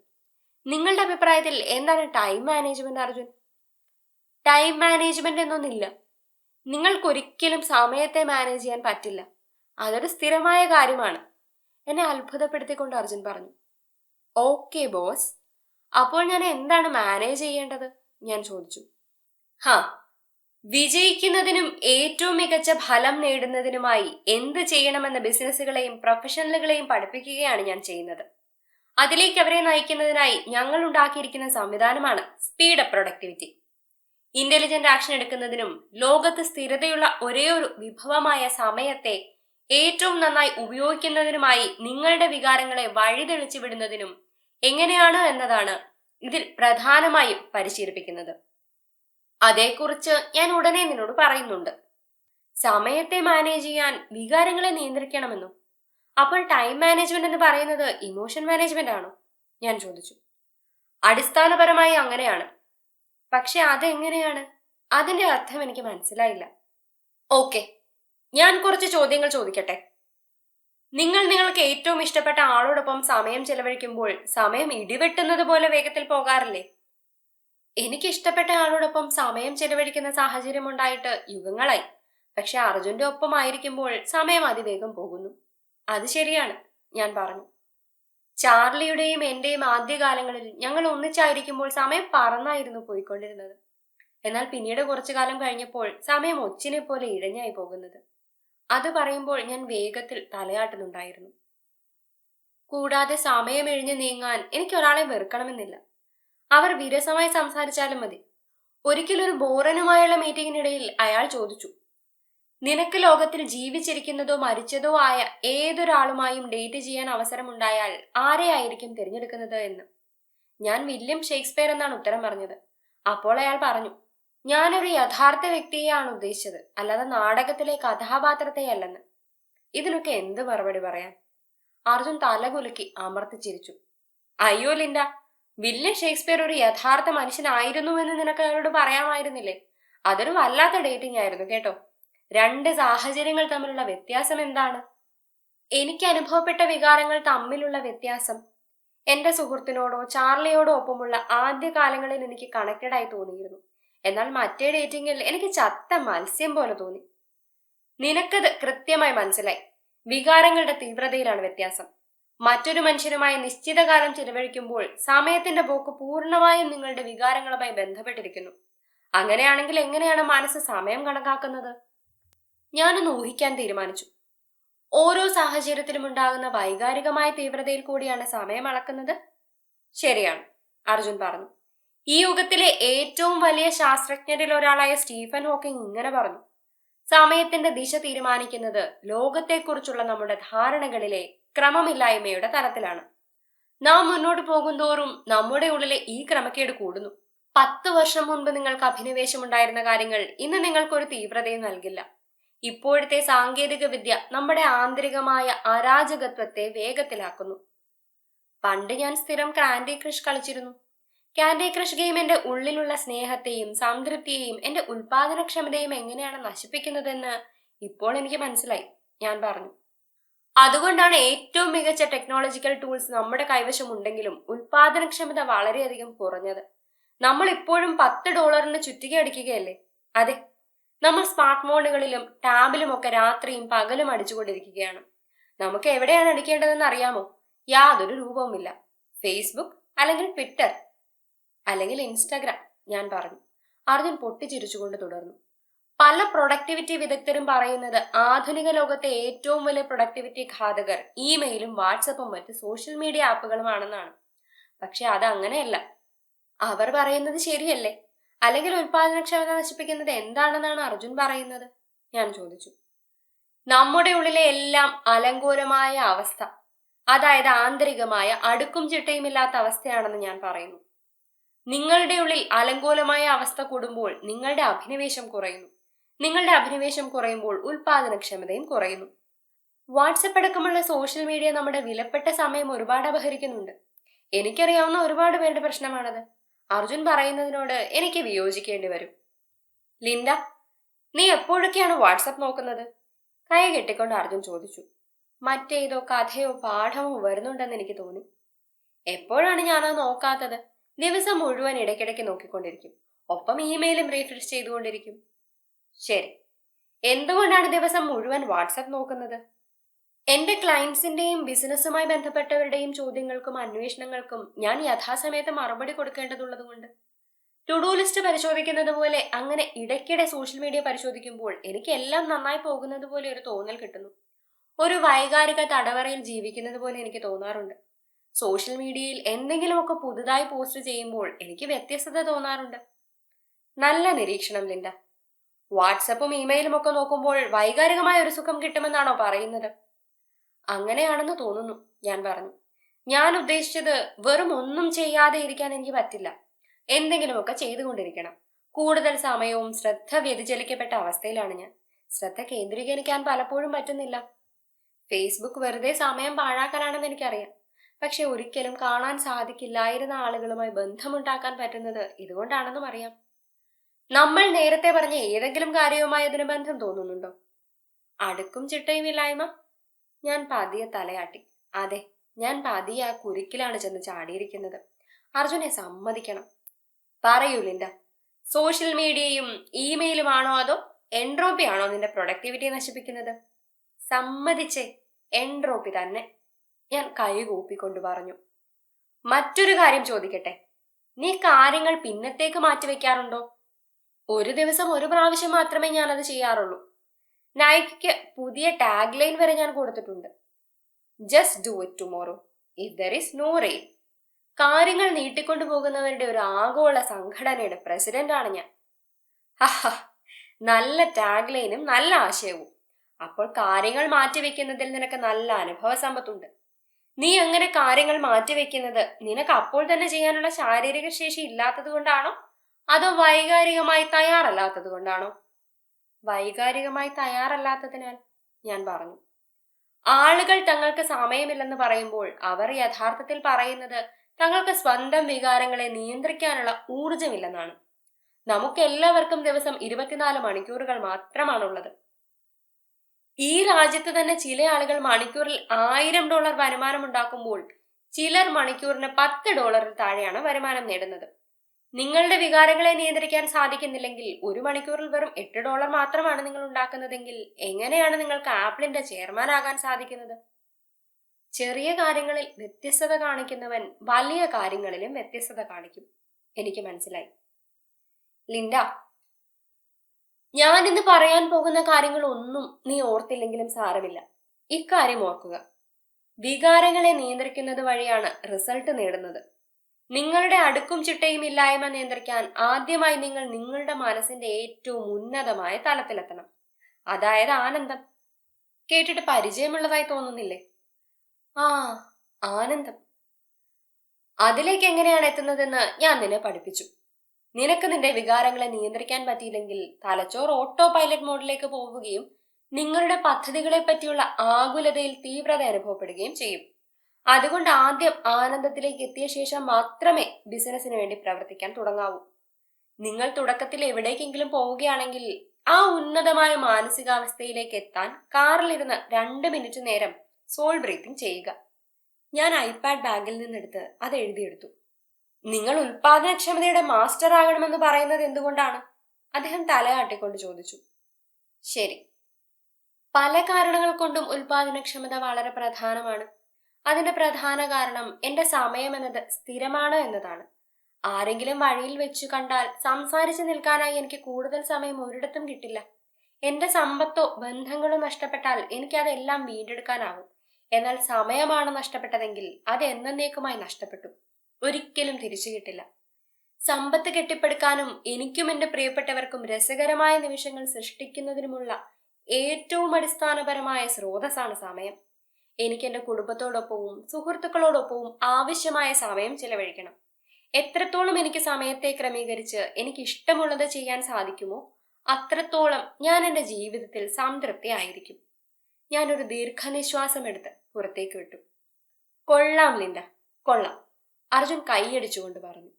നിങ്ങളുടെ അഭിപ്രായത്തിൽ എന്താണ് time management Arjun? Time management എന്നൊന്നില്ല. നിങ്ങൾക്കൊരിക്കലും സമയത്തെ മാനേജ് ചെയ്യാൻ പറ്റില്ല. അതൊരു സ്ഥിരമായ കാര്യമാണ്. എന്നെ അത്ഭുതപ്പെടുത്തിക്കൊണ്ട് അർജുൻ പറഞ്ഞു. ഓക്കെ ബോസ് അപ്പോൾ ഞാൻ എന്താണ് മാനേജ് ചെയ്യേണ്ടത്? ഞാൻ ചോദിച്ചു. ഹാ വിജയിക്കുന്നതിനും ഏറ്റവും മികച്ച ഫലം നേടുന്നതിനുമായി എന്ത് ചെയ്യണമെന്ന ബിസിനസ്സുകളെയും പ്രൊഫഷണലുകളെയും പഠിപ്പിക്കുകയാണ് ഞാൻ ചെയ്യുന്നത്. അതിലേക്ക് അവരെ നയിക്കുന്നതിനായി ഞങ്ങൾ ഉണ്ടാക്കിയിരിക്കുന്ന സംവിധാനമാണ് speed up productivity intelligent action എടുക്കുന്നതിനും ലോകത്ത് സ്ഥിരതയുള്ള ഒരേ ഒരു വിഭവമായ സമയത്തെ ഏറ്റവും നന്നായി ഉപയോഗിക്കുന്നതിനുമായി നിങ്ങളുടെ വികാരങ്ങളെ വഴിതെളിച്ചു വിടുന്നതിനും എങ്ങനെയാണ് എന്നതാണ് ഇതിൽ പ്രധാനമായും പരിശീലിപ്പിക്കുന്നത്. അതേക്കുറിച്ച് ഞാൻ ഉടനെ നിന്നോട് പറയുന്നുണ്ട്. സമയത്തെ മാനേജ് ചെയ്യാൻ വികാരങ്ങളെ നിയന്ത്രിക്കണമെന്നും അപ്പോൾ ടൈം മാനേജ്മെന്റ് എന്ന് പറയുന്നത് ഇമോഷൻ മാനേജ്മെന്റ് ആണോ? ഞാൻ ചോദിച്ചു. അടിസ്ഥാനപരമായി അങ്ങനെയാണ്. പക്ഷെ അതെങ്ങനെയാണ്? അതിന്റെ അർത്ഥം എനിക്ക് മനസ്സിലായില്ല. ഓക്കെ ഞാൻ കുറച്ച് ചോദ്യങ്ങൾ ചോദിക്കട്ടെ? നിങ്ങൾ നിങ്ങൾക്ക് ഏറ്റവും ഇഷ്ടപ്പെട്ട ആളോടൊപ്പം സമയം ചെലവഴിക്കുമ്പോൾ സമയം ഇടിവെട്ടുന്നത് പോലെ വേഗത്തിൽ പോകാറില്ലേ? എനിക്ക് ഇഷ്ടപ്പെട്ട ആളോടൊപ്പം സമയം ചെലവഴിക്കുന്ന സാഹചര്യം ഉണ്ടായിട്ട് യുഗങ്ങളായി. പക്ഷെ അർജുന്റെ ഒപ്പം ആയിരിക്കുമ്പോൾ സമയം അതിവേഗം പോകുന്നു. അത് ശരിയാണ് ഞാൻ പറഞ്ഞു. ചാർലിയുടെയും എന്റെയും ആദ്യകാലങ്ങളിൽ ഞങ്ങൾ ഒന്നിച്ചായിരിക്കുമ്പോൾ സമയം പറന്നായിരുന്നു പോയിക്കൊണ്ടിരുന്നത്. എന്നാൽ പിന്നീട് കുറച്ചു കാലം കഴിഞ്ഞപ്പോൾ സമയം ഒച്ചിനെ പോലെ ഇഴഞ്ഞായി പോകുന്നത്. അത് പറയുമ്പോൾ ഞാൻ വേഗത്തിൽ തലയാട്ടുന്നുണ്ടായിരുന്നു. കൂടാതെ സമയം എഴിഞ്ഞു നീങ്ങാൻ എനിക്ക് ഒരാളെ വെറുക്കണമെന്നില്ല. അവർ വിരസമായി സംസാരിച്ചാലും മതി. ഒരിക്കലൊരു ബോറനുമായുള്ള മീറ്റിംഗിനിടയിൽ അയാൾ ചോദിച്ചു നിനക്ക് ലോകത്തിൽ ജീവിച്ചിരിക്കുന്നതോ മരിച്ചതോ ആയ ഏതൊരാളുമായും ഡേറ്റ് ചെയ്യാൻ അവസരമുണ്ടായാൽ ആരെയായിരിക്കും തിരഞ്ഞെടുക്കുന്നത് എന്ന്? ഞാൻ വില്യം ഷേക്സ്പിയർ എന്നാണ് ഉത്തരം പറഞ്ഞത്. അപ്പോൾ അയാൾ പറഞ്ഞു ഞാനൊരു യഥാർത്ഥ വ്യക്തിയെയാണ് ഉദ്ദേശിച്ചത്. അല്ലാതെ നാടകത്തിലെ കഥാപാത്രത്തെയല്ലെന്ന്. ഇതിനൊക്കെ എന്ത് മറുപടി പറയാൻ? അർജുൻ തലകുലുക്കി അമർത്തിച്ചിരിച്ചു അയ്യോ ലിൻഡ വില്യം ഷേക്സ്പിയർ ഒരു യഥാർത്ഥ മനുഷ്യനായിരുന്നുവെന്ന് നിനക്ക് അയാളോട് പറയാമായിരുന്നില്ലേ? അതൊരു വല്ലാത്ത ഡേറ്റിംഗ് ആയിരുന്നു കേട്ടോ. രണ്ട് സാഹചര്യങ്ങൾ തമ്മിലുള്ള വ്യത്യാസം എന്താണ്? എനിക്ക് അനുഭവപ്പെട്ട വികാരങ്ങൾ തമ്മിലുള്ള വ്യത്യാസം. എന്റെ സുഹൃത്തിനോടോ ചാർലിയോടോ ഒപ്പമുള്ള ആദ്യ കാലങ്ങളിൽ എനിക്ക് കണക്റ്റഡായി തോന്നിയിരുന്നു. എന്നാൽ മറ്റേ ഡേറ്റിംഗിൽ എനിക്ക് ചത്ത മത്സ്യം പോലെ തോന്നി. നിനക്കത് കൃത്യമായി മനസ്സിലായി. വികാരങ്ങളുടെ തീവ്രതയിലാണ് വ്യത്യാസം. മറ്റൊരു മനുഷ്യനുമായി നിശ്ചിത കാലം ചിലവഴിക്കുമ്പോൾ സമയത്തിന്റെ പോക്ക് പൂർണമായും നിങ്ങളുടെ വികാരങ്ങളുമായി ബന്ധപ്പെട്ടിരിക്കുന്നു. അങ്ങനെയാണെങ്കിൽ എങ്ങനെയാണ് മനസ്സ് സമയം കണക്കാക്കുന്നത്? ഞാനൊന്ന് ഊഹിക്കാൻ തീരുമാനിച്ചു. ഓരോ സാഹചര്യത്തിലും ഉണ്ടാകുന്ന വൈകാരികമായ തീവ്രതയിൽ കൂടിയാണ് സമയം അളക്കുന്നത്? ശരിയാണ് അർജുൻ പറഞ്ഞു. ഈ യുഗത്തിലെ ഏറ്റവും വലിയ ശാസ്ത്രജ്ഞരിൽ ഒരാളായ സ്റ്റീഫൻ ഹോക്കിംഗ് ഇങ്ങനെ പറഞ്ഞു. സമയത്തിന്റെ ദിശ തീരുമാനിക്കുന്നത് ലോകത്തെക്കുറിച്ചുള്ള നമ്മുടെ ധാരണകളിലെ ക്രമമില്ലായ്മയുടെ തലത്തിലാണ്. നാം മുന്നോട്ട് പോകുന്തോറും നമ്മുടെ ഉള്ളിലെ ഈ ക്രമക്കേട് കൂടുന്നു. പത്ത് വർഷം മുൻപ് നിങ്ങൾക്ക് അഭിനിവേശമുണ്ടായിരുന്ന കാര്യങ്ങൾ ഇന്ന് നിങ്ങൾക്കൊരു തീവ്രതയും നൽകില്ല. ഇപ്പോഴത്തെ സാങ്കേതിക വിദ്യ നമ്മുടെ ആന്തരികമായ അരാജകത്വത്തെ വേഗത്തിലാക്കുന്നു. പണ്ട് ഞാൻ സ്ഥിരം ക്രാൻഡി ക്രഷ് കളിച്ചിരുന്നു. കാൻഡി ക്രഷ് ഗെയിം എന്റെ ഉള്ളിലുള്ള സ്നേഹത്തെയും സംതൃപ്തിയെയും എന്റെ ഉൽപാദനക്ഷമതയും എങ്ങനെയാണ് നശിപ്പിക്കുന്നതെന്ന് ഇപ്പോൾ എനിക്ക് മനസ്സിലായി. ഞാൻ പറഞ്ഞു. അതുകൊണ്ടാണ് ഏറ്റവും മികച്ച ടെക്നോളജിക്കൽ ടൂൾസ് നമ്മുടെ കൈവശം ഉണ്ടെങ്കിലും ഉൽപാദനക്ഷമത വളരെയധികം കുറഞ്ഞത്. നമ്മൾ ഇപ്പോഴും പത്ത് ഡോളറിന് ചുറ്റിക അടിക്കുകയല്ലേ? അതെ. നമ്മൾ സ്മാർട്ട് ഫോണുകളിലും ടാബിലും ഒക്കെ രാത്രിയും പകലും അടിച്ചുകൊണ്ടിരിക്കുകയാണ്. നമുക്ക് എവിടെയാണ് അടിക്കേണ്ടതെന്ന് അറിയാമോ? യാതൊരു രൂപവുമില്ല. ഫേസ്ബുക്ക് അല്ലെങ്കിൽ ട്വിറ്റർ അല്ലെങ്കിൽ ഇൻസ്റ്റാഗ്രാം ഞാൻ പറഞ്ഞു. അർജുൻ പൊട്ടിച്ചിരിച്ചുകൊണ്ട് തുടർന്നു. പല പ്രൊഡക്ടിവിറ്റി വിദഗ്ധരും പറയുന്നത് ആധുനിക ലോകത്തെ ഏറ്റവും വലിയ പ്രൊഡക്ടിവിറ്റി ഘാതകർ ഇമെയിലും വാട്സപ്പും മറ്റ് സോഷ്യൽ മീഡിയ ആപ്പുകളുമാണെന്നാണ് പക്ഷെ അത് അങ്ങനെയല്ല. അവർ പറയുന്നത് ശരിയല്ലേ? അല്ലെങ്കിൽ ഉൽപാദനക്ഷമത നശിപ്പിക്കുന്നത് എന്താണെന്നാണ് അർജുൻ പറയുന്നത്? ഞാൻ ചോദിച്ചു. നമ്മുടെ ഉള്ളിലെ എല്ലാം അലങ്കോലമായ അവസ്ഥ അതായത് ആന്തരികമായ അടുക്കും ചിട്ടയുമില്ലാത്ത അവസ്ഥയാണെന്ന് ഞാൻ പറയുന്നു. നിങ്ങളുടെ ഉള്ളിൽ അലങ്കോലമായ അവസ്ഥ കൂടുമ്പോൾ നിങ്ങളുടെ അഭിനിവേശം കുറയുന്നു. നിങ്ങളുടെ അഭിനിവേശം കുറയുമ്പോൾ ഉൽപാദനക്ഷമതയും കുറയുന്നു. വാട്സപ്പ് അടക്കമുള്ള സോഷ്യൽ മീഡിയ നമ്മുടെ വിലപ്പെട്ട സമയം ഒരുപാട് അപഹരിക്കുന്നുണ്ട്. എനിക്കറിയാവുന്ന ഒരുപാട് പേരുടെ പ്രശ്നമാണത്. അർജുൻ പറയുന്നതിനോട് എനിക്ക് വിയോജിക്കേണ്ടി വരും. ലിൻഡ നീ എപ്പോഴൊക്കെയാണ് വാട്സപ്പ് നോക്കുന്നത്? കൈ കെട്ടിക്കൊണ്ട് അർജുൻ ചോദിച്ചു. മറ്റേതോ കഥയോ പാഠമോ വരുന്നുണ്ടെന്ന് എനിക്ക് തോന്നി. എപ്പോഴാണ് ഞാനത് നോക്കാത്തത്? ദിവസം മുഴുവൻ ഇടയ്ക്കിടയ്ക്ക് നോക്കിക്കൊണ്ടിരിക്കും. ഒപ്പം ഇമെയിലും റീഫ്രഷ് ചെയ്തുകൊണ്ടിരിക്കും. ശരി. എന്തുകൊണ്ടാണ് ദിവസം മുഴുവൻ വാട്സപ്പ് നോക്കുന്നത്? എന്റെ ക്ലയൻസിന്റെയും ബിസിനസ്സുമായി ബന്ധപ്പെട്ടവരുടെയും ചോദ്യങ്ങൾക്കും അന്വേഷണങ്ങൾക്കും ഞാൻ യഥാസമയത്ത് മറുപടി കൊടുക്കേണ്ടതുള്ളതുകൊണ്ട്. ടു ഡു ലിസ്റ്റ് പരിശോധിക്കുന്നത് പോലെ അങ്ങനെ ഇടയ്ക്കിടെ സോഷ്യൽ മീഡിയ പരിശോധിക്കുമ്പോൾ എനിക്ക് എല്ലാം നന്നായി പോകുന്നത് പോലെ ഒരു തോന്നൽ കിട്ടുന്നു. ഒരു വൈകാരിക തടവറയിൽ ജീവിക്കുന്നത് പോലെ എനിക്ക് തോന്നാറുണ്ട്. സോഷ്യൽ മീഡിയയിൽ എന്തെങ്കിലുമൊക്കെ പുതുതായി പോസ്റ്റ് ചെയ്യുമ്പോൾ എനിക്ക് വ്യത്യസ്തത തോന്നാറുണ്ട്. നല്ല നിരീക്ഷണം ലിൻഡ വാട്സപ്പും ഇമെയിലും ഒക്കെ നോക്കുമ്പോൾ വൈകാരികമായ ഒരു സുഖം കിട്ടുമെന്നാണോ പറയുന്നത്? അങ്ങനെയാണെന്ന് തോന്നുന്നു ഞാൻ പറഞ്ഞു. ഞാൻ ഉദ്ദേശിച്ചത് വെറും ഒന്നും ചെയ്യാതെ ഇരിക്കാൻ എനിക്ക് പറ്റില്ല. എന്തെങ്കിലുമൊക്കെ ചെയ്തുകൊണ്ടിരിക്കണം. കൂടുതൽ സമയവും ശ്രദ്ധ വ്യതിചലിക്കപ്പെട്ട അവസ്ഥയിലാണ് ഞാൻ. ശ്രദ്ധ കേന്ദ്രീകരിക്കാൻ പലപ്പോഴും പറ്റുന്നില്ല. ഫേസ്ബുക്ക് വെറുതെ സമയം പാഴാക്കാനാണെന്ന് എനിക്കറിയാം. പക്ഷെ ഒരിക്കലും കാണാൻ സാധിക്കില്ലായിരുന്ന ആളുകളുമായി ബന്ധമുണ്ടാക്കാൻ പറ്റുന്നത് ഇതുകൊണ്ടാണെന്നും അറിയാം. നമ്മൾ നേരത്തെ പറഞ്ഞ ഏതെങ്കിലും കാര്യവുമായി അതിന് ബന്ധം തോന്നുന്നുണ്ടോ? അടുക്കും ചിട്ടയും ഇല്ലായ്മ? ഞാൻ പതിയെ തലയാട്ടി. അതെ ഞാൻ പതിയെ ആ കുരുക്കിലാണ് ചെന്ന് ചാടിയിരിക്കുന്നത്. അർജുനെ സമ്മതിക്കണം. പറയൂ ലിൻഡ. സോഷ്യൽ മീഡിയയും ഇമെയിലുമാണോ അതോ എൻട്രോപ്പിയാണോ നിന്റെ പ്രൊഡക്ടിവിറ്റി നശിപ്പിക്കുന്നത്? സമ്മതിച്ചേ. എൻട്രോപ്പി തന്നെ. ഞാൻ കൈ കൂപ്പിക്കൊണ്ട് പറഞ്ഞു. മറ്റൊരു കാര്യം ചോദിക്കട്ടെ? നീ കാര്യങ്ങൾ പിന്നത്തേക്ക് മാറ്റിവെക്കാറുണ്ടോ? ഒരു ദിവസം ഒരു പ്രാവശ്യം മാത്രമേ ഞാൻ അത് ചെയ്യാറുള്ളൂ. നൈക്കിക്ക് പുതിയ ടാഗ് ലൈൻ വരെ ഞാൻ കൊടുത്തിട്ടുണ്ട്. Just do it tomorrow if there is no rain കാര്യങ്ങൾ നീട്ടിക്കൊണ്ടു പോകുന്നവരുടെ ഒരു ആഗോള സംഘടനയുടെ പ്രസിഡന്റ് ആണ് ഞാൻ നല്ല ടാഗ് ലൈനും നല്ല ആശയവും. അപ്പോൾ കാര്യങ്ങൾ മാറ്റിവെക്കുന്നതിൽ നിനക്ക് നല്ല അനുഭവ സമ്പത്തുണ്ട്. നീ അങ്ങനെ കാര്യങ്ങൾ മാറ്റിവെക്കുന്നത് നിനക്ക് അപ്പോൾ തന്നെ ചെയ്യാനുള്ള ശാരീരിക ശേഷി ഇല്ലാത്തത് കൊണ്ടാണോ? അതോ വൈകാരികമായി തയ്യാറല്ലാത്തത് കൊണ്ടാണോ? വൈകാരികമായി തയ്യാറല്ലാത്തതിനാൽ ഞാൻ പറഞ്ഞു. ആളുകൾ തങ്ങൾക്ക് സമയമില്ലെന്ന് പറയുമ്പോൾ അവർ യഥാർത്ഥത്തിൽ പറയുന്നത് തങ്ങൾക്ക് സ്വന്തം വികാരങ്ങളെ നിയന്ത്രിക്കാനുള്ള ഊർജമില്ലെന്നാണ് നമുക്കെല്ലാവർക്കും ദിവസം ഇരുപത്തിനാല് മണിക്കൂറുകൾ മാത്രമാണുള്ളത്. ഈ രാജ്യത്ത് തന്നെ ചില ആളുകൾ മണിക്കൂറിൽ ആയിരം ഡോളർ വരുമാനം ഉണ്ടാക്കുമ്പോൾ ചിലർ മണിക്കൂറിന് പത്ത് ഡോളറിൽ താഴെയാണ് വരുമാനം നേടുന്നത്. നിങ്ങളുടെ വികാരങ്ങളെ നിയന്ത്രിക്കാൻ സാധിക്കുന്നില്ലെങ്കിൽ ഒരു മണിക്കൂറിൽ വെറും എട്ട് ഡോളർ മാത്രമാണ് നിങ്ങൾ ഉണ്ടാക്കുന്നതെങ്കിൽ എങ്ങനെയാണ് നിങ്ങൾക്ക് ആപ്പിളിന്റെ ചെയർമാൻ ആകാൻ സാധിക്കുന്നത്? ചെറിയ കാര്യങ്ങളിൽ വ്യത്യസ്തത കാണിക്കുന്നവൻ വലിയ കാര്യങ്ങളിലും വ്യത്യസ്തത കാണിക്കും. എനിക്ക് മനസ്സിലായി. ലിൻഡ ഞാൻ ഇന്ന് പറയാൻ പോകുന്ന കാര്യങ്ങളൊന്നും നീ ഓർത്തില്ലെങ്കിലും സാരമില്ല. ഇക്കാര്യം ഓർക്കുക. വികാരങ്ങളെ നിയന്ത്രിക്കുന്നത് വഴിയാണ് റിസൾട്ട് നേടുന്നത്. നിങ്ങളുടെ അടുക്കും ചിട്ടയും ഇല്ലായ്മ നിയന്ത്രിക്കാൻ ആദ്യമായി നിങ്ങൾ നിങ്ങളുടെ മനസ്സിന്റെ ഏറ്റവും ഉന്നതമായ തലത്തിലെത്തണം. അതായത് ആനന്ദം. കേട്ടിട്ട് പരിചയമുള്ളതായി തോന്നുന്നില്ലേ? ആ ആനന്ദം. അതിലേക്ക് എങ്ങനെയാണ് എത്തുന്നതെന്ന് ഞാൻ നിന്നെ പഠിപ്പിച്ചു. നിനക്ക് നിന്റെ വികാരങ്ങളെ നിയന്ത്രിക്കാൻ പറ്റിയില്ലെങ്കിൽ തലച്ചോർ ഓട്ടോ പൈലറ്റ് മോഡിലേക്ക് പോവുകയും നിങ്ങളുടെ പദ്ധതികളെ പറ്റിയുള്ള ആകുലതയിൽ തീവ്രത അനുഭവപ്പെടുകയും ചെയ്യും. അതുകൊണ്ട് ആദ്യം ആനന്ദത്തിലേക്ക് എത്തിയ ശേഷം മാത്രമേ ബിസിനസ്സിന് വേണ്ടി പ്രവർത്തിക്കാൻ തുടങ്ങാവൂ. നിങ്ങൾ തുടക്കത്തിൽ എവിടേക്കെങ്കിലും പോവുകയാണെങ്കിൽ ആ ഉന്നതമായ മാനസികാവസ്ഥയിലേക്ക് എത്താൻ കാറിലിരുന്ന് രണ്ട് മിനിറ്റ് നേരം സോൾ ബ്രീത്തിങ് ചെയ്യുക. ഞാൻ ഐപാഡ് ബാഗിൽ നിന്നെടുത്ത് അത് എഴുതിയെടുത്തു. നിങ്ങൾ ഉൽപാദനക്ഷമതയുടെ മാസ്റ്റർ ആകണമെന്ന് പറയുന്നത് എന്തുകൊണ്ടാണ്? അദ്ദേഹം തലയാട്ടിക്കൊണ്ട് ചോദിച്ചു. ശരി. പല കാരണങ്ങൾ കൊണ്ടും ഉൽപാദനക്ഷമത വളരെ പ്രധാനമാണ്. അതിന്റെ പ്രധാന കാരണം എന്റെ സമയം എന്നത് സ്ഥിരമാണ് എന്നതാണ്. ആരെങ്കിലും വഴിയിൽ വെച്ച് കണ്ടാൽ സംസാരിച്ചു നിൽക്കാനായി എനിക്ക് കൂടുതൽ സമയം ഒരിടത്തും കിട്ടില്ല. എന്റെ സമ്പത്തോ ബന്ധങ്ങളോ നഷ്ടപ്പെട്ടാൽ എനിക്ക് അതെല്ലാം വീണ്ടെടുക്കാനാവും. എന്നാൽ സമയമാണ് നഷ്ടപ്പെട്ടതെങ്കിൽ അത് എന്നേക്കുമായി നഷ്ടപ്പെട്ടു. ഒരിക്കലും തിരിച്ചു കിട്ടില്ല. സമ്പത്ത് കെട്ടിപ്പടുക്കാനും എനിക്കും എന്റെ പ്രിയപ്പെട്ടവർക്കും രസകരമായ നിമിഷങ്ങൾ സൃഷ്ടിക്കുന്നതിനുമുള്ള ഏറ്റവും അടിസ്ഥാനപരമായ സ്രോതസ്സാണ് സമയം. എനിക്ക് എന്റെ കുടുംബത്തോടൊപ്പവും സുഹൃത്തുക്കളോടൊപ്പവും ആവശ്യമായ സമയം ചിലവഴിക്കണം. എത്രത്തോളം എനിക്ക് സമയത്തെ ക്രമീകരിച്ച് എനിക്ക് ഇഷ്ടമുള്ളത് ചെയ്യാൻ സാധിക്കുമോ അത്രത്തോളം ഞാൻ എന്റെ ജീവിതത്തിൽ സംതൃപ്തി ആയിരിക്കും ഞാനൊരു ദീർഘനിശ്വാസം എടുത്ത് പുറത്തേക്ക് വിട്ടു. കൊള്ളാം ലിൻഡ. കൊള്ളാം. അർജുൻ കൈയടിച്ചുകൊണ്ട് പറഞ്ഞു.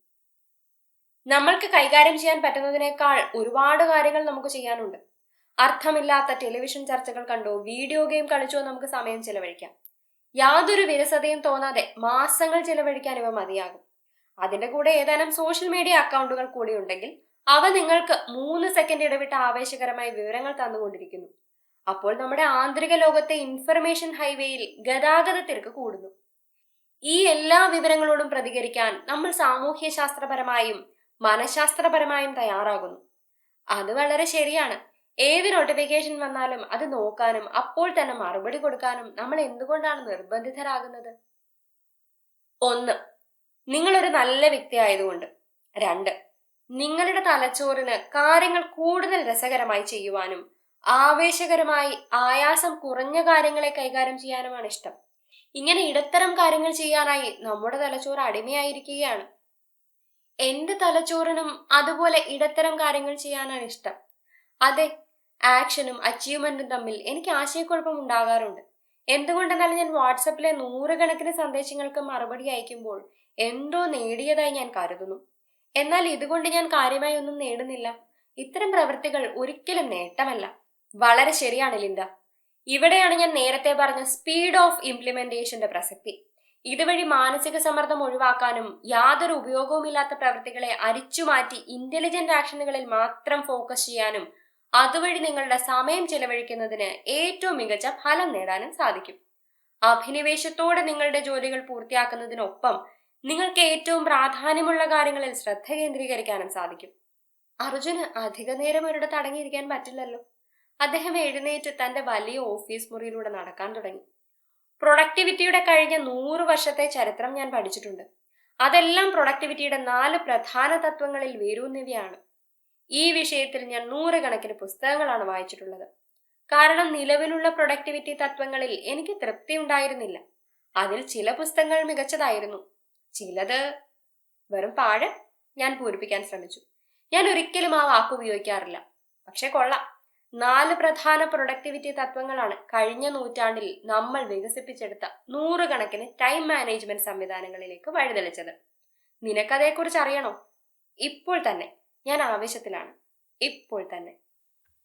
നമ്മൾക്ക് കൈകാര്യം ചെയ്യാൻ പറ്റുന്നതിനേക്കാൾ ഒരുപാട് കാര്യങ്ങൾ നമുക്ക് ചെയ്യാനുണ്ട്. അർത്ഥമില്ലാത്ത ടെലിവിഷൻ ചർച്ചകൾ കണ്ടോ വീഡിയോ ഗെയിം കളിച്ചോ നമുക്ക് സമയം ചെലവഴിക്കാം. യാതൊരു വിരസതയും തോന്നാതെ മാസങ്ങൾ ചെലവഴിക്കാൻ ഇവ മതിയാകും. അതിന്റെ കൂടെ ഏതാനും സോഷ്യൽ മീഡിയ അക്കൗണ്ടുകൾ കൂടി ഉണ്ടെങ്കിൽ അവ നിങ്ങൾക്ക് മൂന്ന് സെക്കൻഡ് ഇടവിട്ട ആവേശകരമായ വിവരങ്ങൾ തന്നുകൊണ്ടിരിക്കുന്നു. അപ്പോൾ നമ്മുടെ ആന്തരിക ലോകത്തെ ഇൻഫർമേഷൻ ഹൈവേയിൽ ഗതാഗത തിരക്ക് കൂടുന്നു. ഈ എല്ലാ വിവരങ്ങളോടും പ്രതികരിക്കാൻ നമ്മൾ സാമൂഹ്യ ശാസ്ത്രപരമായും മനഃശാസ്ത്രപരമായും തയ്യാറാകുന്നു. അത് വളരെ ശരിയാണ്. ഏത് നോട്ടിഫിക്കേഷൻ വന്നാലും അത് നോക്കാനും അപ്പോൾ തന്നെ മറുപടി കൊടുക്കാനും നമ്മൾ എന്തുകൊണ്ടാണ് നിർബന്ധിതരാകുന്നത്? ഒന്ന് നിങ്ങളൊരു നല്ല വ്യക്തി ആയതുകൊണ്ട്. രണ്ട് നിങ്ങളുടെ തലച്ചോറിന് കാര്യങ്ങൾ കൂടുതൽ രസകരമായി ചെയ്യുവാനും ആവേശകരമായി ആയാസം കുറഞ്ഞ കാര്യങ്ങളെ കൈകാര്യം ചെയ്യാനുമാണ് ഇഷ്ടം. ഇങ്ങനെ ഇടത്തരം കാര്യങ്ങൾ ചെയ്യാനായി നമ്മുടെ തലച്ചോറ് അടിമയായിരിക്കുകയാണ്. എന്റെ തലച്ചോറിനും അതുപോലെ ഇടത്തരം കാര്യങ്ങൾ ചെയ്യാനാണ് ഇഷ്ടം. അതെ ആക്ഷനും അച്ചീവ്മെന്റും തമ്മിൽ എനിക്ക് ആശയക്കുഴപ്പം ഉണ്ടാകാറുണ്ട്. എന്തുകൊണ്ടെന്നാൽ ഞാൻ വാട്സപ്പിലെ നൂറുകണക്കിന് സന്ദേശങ്ങൾക്ക് മറുപടി അയക്കുമ്പോൾ എന്തോ നേടിയതായി ഞാൻ കരുതുന്നു. എന്നാൽ ഇതുകൊണ്ട് ഞാൻ കാര്യമായി ഒന്നും നേടുന്നില്ല. ഇത്തരം പ്രവൃത്തികൾ ഒരിക്കലും നേട്ടമല്ല. വളരെ ശരിയാണ് ലിൻഡ. ഇവിടെയാണ് ഞാൻ നേരത്തെ പറഞ്ഞ സ്പീഡ് ഓഫ് ഇംപ്ലിമെന്റേഷന്റെ പ്രസക്തി. ഇതുവഴി മാനസിക സമ്മർദ്ദം ഒഴിവാക്കാനും യാതൊരു ഉപയോഗവുമില്ലാത്ത പ്രവൃത്തികളെ അരിച്ചുമാറ്റി ഇന്റലിജന്റ് ആക്ഷനുകളിൽ മാത്രം ഫോക്കസ് ചെയ്യാനും അതുവഴി നിങ്ങളുടെ സമയം ചെലവഴിക്കുന്നതിന് ഏറ്റവും മികച്ച ഫലം നേടാനും സാധിക്കും. അഭിനിവേശത്തോടെ നിങ്ങളുടെ ജോലികൾ പൂർത്തിയാക്കുന്നതിനൊപ്പം നിങ്ങൾക്ക് ഏറ്റവും പ്രാധാന്യമുള്ള കാര്യങ്ങളിൽ ശ്രദ്ധ കേന്ദ്രീകരിക്കാനും സാധിക്കും. അർജുന് അധിക നേരം ഒരിടത്ത് അടങ്ങിയിരിക്കാൻ പറ്റില്ലല്ലോ. അദ്ദേഹം എഴുന്നേറ്റ് തന്റെ വലിയ ഓഫീസ് മുറിയിലൂടെ നടക്കാൻ തുടങ്ങി. പ്രൊഡക്ടിവിറ്റിയുടെ കഴിഞ്ഞ നൂറ് വർഷത്തെ ചരിത്രം ഞാൻ പഠിച്ചിട്ടുണ്ട്. അതെല്ലാം പ്രൊഡക്ടിവിറ്റിയുടെ നാല് പ്രധാന തത്വങ്ങളിൽ വേരൂന്നിവയാണ് ഈ വിഷയത്തിൽ ഞാൻ നൂറുകണക്കിന് പുസ്തകങ്ങളാണ് വായിച്ചിട്ടുള്ളത്. കാരണം നിലവിലുള്ള പ്രൊഡക്ടിവിറ്റി തത്വങ്ങളിൽ എനിക്ക് തൃപ്തി ഉണ്ടായിരുന്നില്ല. അതിൽ ചില പുസ്തകങ്ങൾ മികച്ചതായിരുന്നു. ചിലത് വെറും പാഴ് ഞാൻ പൂരിപ്പിക്കാൻ ശ്രമിച്ചു. ഞാൻ ഒരിക്കലും ആ വാക്ക് ഉപയോഗിക്കാറില്ല. പക്ഷെ കൊള്ളാം. നാല് പ്രധാന പ്രൊഡക്ടിവിറ്റി തത്വങ്ങളാണ് കഴിഞ്ഞ നൂറ്റാണ്ടിൽ നമ്മൾ വികസിപ്പിച്ചെടുത്ത നൂറുകണക്കിന് ടൈം മാനേജ്മെന്റ് സംവിധാനങ്ങളിലേക്ക് വഴിതെളിച്ചത്. നിനക്കതേക്കുറിച്ച് അറിയണോ ഇപ്പോൾ തന്നെ ഞാൻ ആവേശത്തിലാണ്. ഇപ്പോൾ തന്നെ.